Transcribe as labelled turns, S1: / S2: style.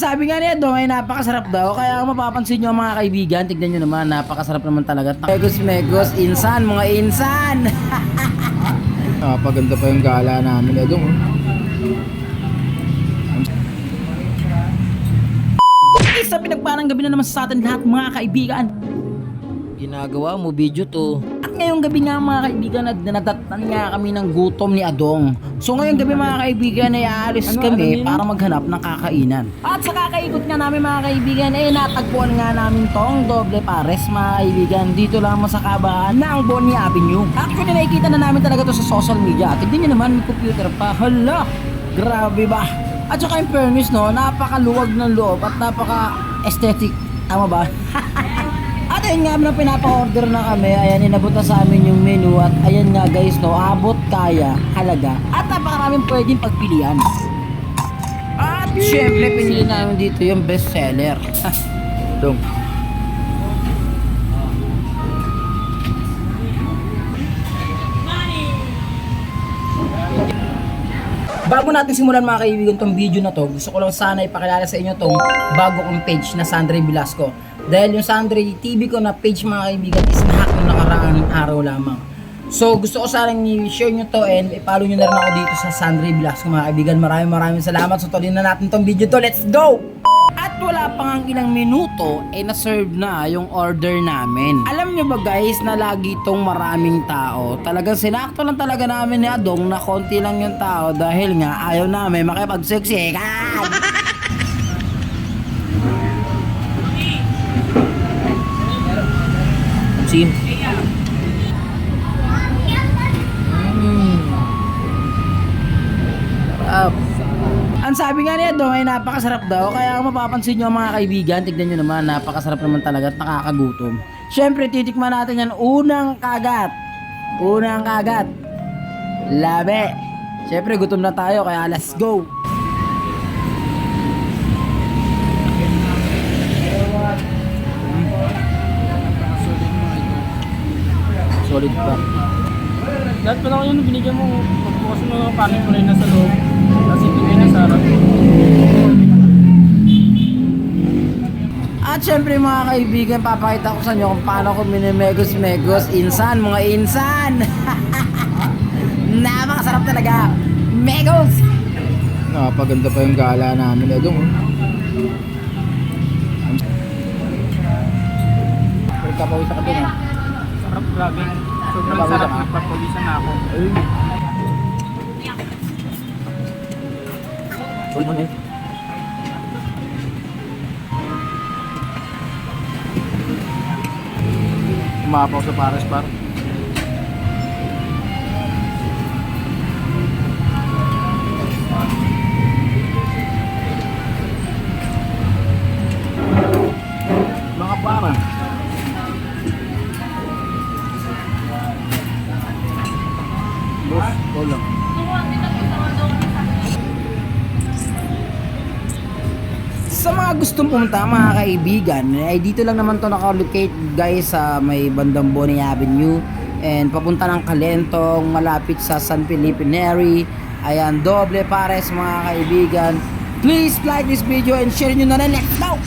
S1: Sabi nga niya doon ay napakasarap daw. Kaya kung mapapansin nyo mga kaibigan tignan nyo naman napakasarap naman talaga. Megos Megos Insan mga insan!
S2: Napaganda pa yung gala namin. Doon.
S1: Isa pinagparang gabi na naman sa atin lahat mga kaibigan Ginagawa mo video to. At ngayong gabi nga mga kaibigan at natatan nga kami ng gutom ni Adong. So ngayong gabi mga kaibigan ay aalis kami para maghanap ng kakainan. At sa kakaikot nga namin mga kaibigan ay natagpuan nga namin tong doble pares mga kaibigan. Dito lang sa kabaan ng Bonnie Avenue. Actually nakikita na namin talaga to sa social media Tignan nyo naman may computer pa. Hala! Grabe ba? At saka in fairness no? Napakaluwag ng loob at napaka aesthetic Tama ba? At ayun nga na pinapa-order na kami, ayan inabot na sa amin yung menu at ayan nga guys no, abot kaya, halaga at napakaraming pwedeng pagpilian. At syempre pinili namin dito yung best seller.
S2: Dong.
S1: Bago natin simulan mga kaibigan tong video na to, gusto ko lang sana ipakilala sa inyo tong bago kong page na Sandre Velasco. Dahil yung Sandre TV ko na page mga kaibigan is nahack nung nakaraang araw lamang. So gusto ko sana i-share nyo to and i-follow nyo na rin ako dito sa Sandre Velasco mga kaibigan. Maraming maraming salamat. So tuloy na natin tong video to. Let's go! At wala pang ilang minuto, eh na-serve na yung order namin. Alam nyo ba guys na lagi tong maraming tao? Talagang sinakto lang talaga namin ni Adong na konti lang yung tao dahil nga ayaw namin makipagseksikan.
S2: Sim.
S1: Sarap. Ang sabi nga niya doon ay napakasarap daw kaya kung mapapansin nyo mga kaibigan tignan nyo naman napakasarap naman talaga at nakakagutom. Siyempre titikman natin yan unang kagat. Unang kagat. Labe. Siyempre gutom na tayo kaya let's go.
S2: Solid pa.
S3: Lahat pala ko yun binigyan mo. Pagbukas mo ng kanin mo rin nasa loob. Tapos ibigay na sa harap.
S1: At syempre mga kaibigan, papakita ko sa inyo kung paano ko minimegos-megos insan, mga insan. Napakasarap talaga. Megos!
S2: Napaganda pa yung gala namin eh doon. Pagkapawis ka doon ah.
S3: Sarap grabe. Sobrang sarap.
S2: ka?
S3: Nagpapawisan na ako.
S2: Ay. Uy, mo na eh. Umapaw sa pares par. Mga para.
S1: Mga gustong pumunta mga kaibigan, ay dito lang naman to nakalocate guys sa may bandang Bonnie Avenue and papunta ng Kalentong malapit sa San Felipe Neri. Ayan, doble pares mga kaibigan. Please like this video and share nyo na rin. Let's go!